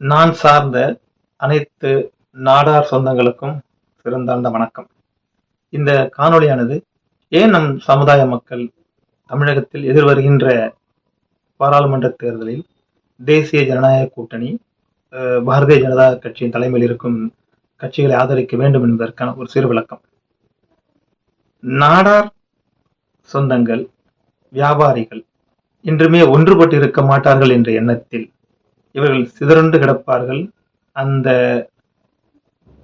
நான் சார்ந்த அனைத்து நாடார் சொந்தங்களுக்கும் சிறந்தாழ்ந்த வணக்கம். இந்த காணொளியானது ஏன் நம் சமுதாய மக்கள் தமிழகத்தில் எதிர்வருகின்ற பாராளுமன்ற தேர்தலில் தேசிய ஜனநாயக கூட்டணி அஹ், பாரதிய ஜனதா கட்சியின் தலைமையில் இருக்கும் கட்சிகளை ஆதரிக்க வேண்டும் என்பதற்கான ஒரு சிறு விளக்கம். நாடார் சொந்தங்கள் வியாபாரிகள் இன்றுமே ஒன்றுபட்டு இருக்க மாட்டார்கள் என்ற எண்ணத்தில் இவர்கள் சிதறுண்டு கிடப்பார்கள். அந்த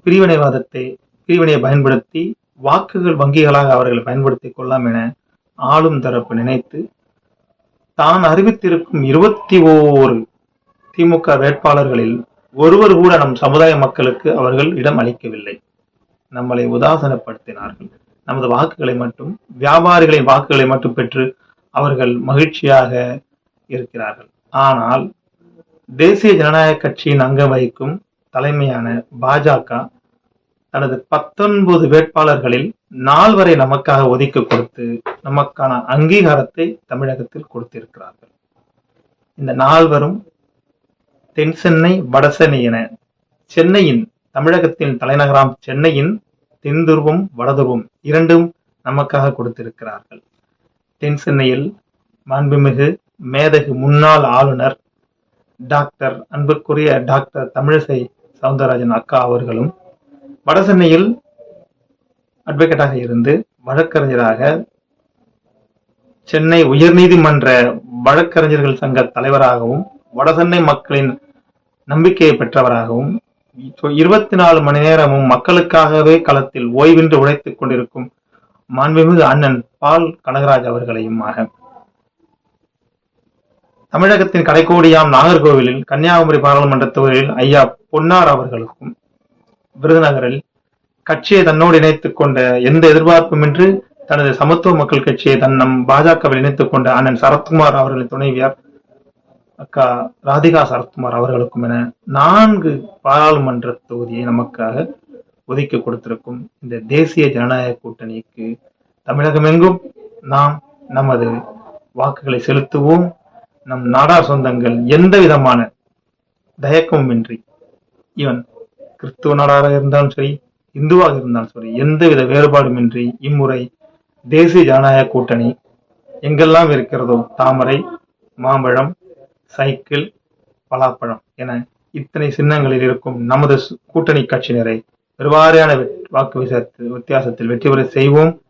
பிரிவினைவாதத்தை பிரிவினையை பயன்படுத்தி வாக்குகள் வங்கிகளாக அவர்களை பயன்படுத்திக் கொள்ளலாம் என ஆளும் தரப்பு நினைத்து தான் அறிவித்திருக்கும் இருபத்தி ஓரு திமுக வேட்பாளர்களில் ஒருவர் கூட நம் சமுதாய மக்களுக்கு அவர்கள் இடம் அளிக்கவில்லை. நம்மளை உதாசனப்படுத்தினார்கள். நமது வாக்குகளை மட்டும் வியாபாரிகளின் வாக்குகளை மட்டும் பெற்று அவர்கள் மகிழ்ச்சியாக இருக்கிறார்கள். ஆனால் தேசிய ஜனநாயக கட்சியின் அங்க வகிக்கும் தலைமையான பாஜக தனது பத்தொன்பது வேட்பாளர்களில் நால்வரை நமக்காக ஒதுக்கி கொடுத்து நமக்கான அங்கீகாரத்தை தமிழகத்தில் கொடுத்திருக்கிறார்கள். இந்த நால்வரும் தென் சென்னை வடசென்னை என சென்னையின் தமிழகத்தின் தலைநகராம் சென்னையின் தென்துருவம் வடதுருவம் இரண்டும் நமக்காக கொடுத்திருக்கிறார்கள். தென்சென்னையில் மாண்புமிகு மேதகு முன்னாள் ஆளுநர் டாக்டர் அன்புக்குரிய டாக்டர் தமிழிசை சவுந்தரராஜன் அக்கா அவர்களும் வடசென்னையில் அட்வொகேட்டாக இருந்து வழக்கறிஞராக சென்னை உயர்நீதிமன்ற வழக்கறிஞர்கள் சங்க தலைவராகவும் வடசென்னை மக்களின் நம்பிக்கையை பெற்றவராகவும் இருபத்தி நாலு மணி நேரமும் மக்களுக்காகவே களத்தில் ஓய்வின்றி உழைத்துக் கொண்டிருக்கும் மாண்புமிகு அண்ணன் பால் கனகராஜ் அவர்களையும் ஆக. தமிழகத்தின் கடைக்கோடியாம் நாகர்கோவிலில் கன்னியாகுமரி பாராளுமன்ற தொகுதியில் ஐயா பொன்னார் அவர்களுக்கும் விருதுநகரில் கட்சியை தன்னோடு இணைத்துக் கொண்ட எந்த எதிர்பார்ப்புமின்றி தனது சமத்துவ மக்கள் கட்சியை தன் நம் பாஜகவில் இணைத்துக் கொண்ட அண்ணன் சரத்குமார் அவர்களின் துணைவியார் அக்கா ராதிகா சரத்குமார் அவர்களுக்கும் என நான்கு பாராளுமன்ற தொகுதியை நமக்காக ஒதுக்கி கொடுத்திருக்கும் இந்த தேசிய ஜனநாயக கூட்டணிக்கு தமிழகமெங்கும் நாம் நமது வாக்குகளை செலுத்துவோம். நம் நாடார் சொந்தங்கள் எந்த விதமான தயக்கமுமின்றி இவன் கிறிஸ்துவ நாடாராக இருந்தாலும் சரி இந்துவாக இருந்தாலும் சரி எந்தவித வேறுபாடுமின்றி இம்முறை தேசிய ஜனநாயக கூட்டணி எங்கெல்லாம் இருக்கிறதோ தாமரை மாம்பழம் சைக்கிள் பலாப்பழம் என இத்தனை சின்னங்களில் இருக்கும் நமது கூட்டணி கட்சியினரை பெருவாரியான வாக்கு விச- வித்தியாசத்தில் வெற்றி பெற செய்வோம்.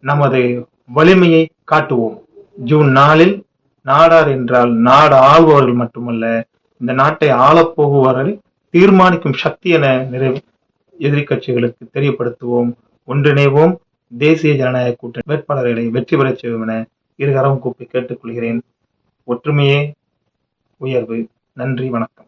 நமது வலிமையை காட்டுவோம். ஜூன் நாளில் நாடார் என்றால் நாடு ஆள்பவர்கள் மட்டுமல்ல இந்த நாட்டை ஆளப்போகுவவர்களை தீர்மானிக்கும் சக்தி என நிறைவு எதிரி கட்சிகளுக்கு தெரியப்படுத்துவோம். ஒன்றிணைவோம். தேசிய ஜனநாயக கூட்டணி வேட்பாளர்களை வெற்றி பெறச் செய்வோம் என இருகரம் கூப்பி கேட்டுக்கொள்கிறேன். ஒற்றுமையே உயர்வு. நன்றி வணக்கம்.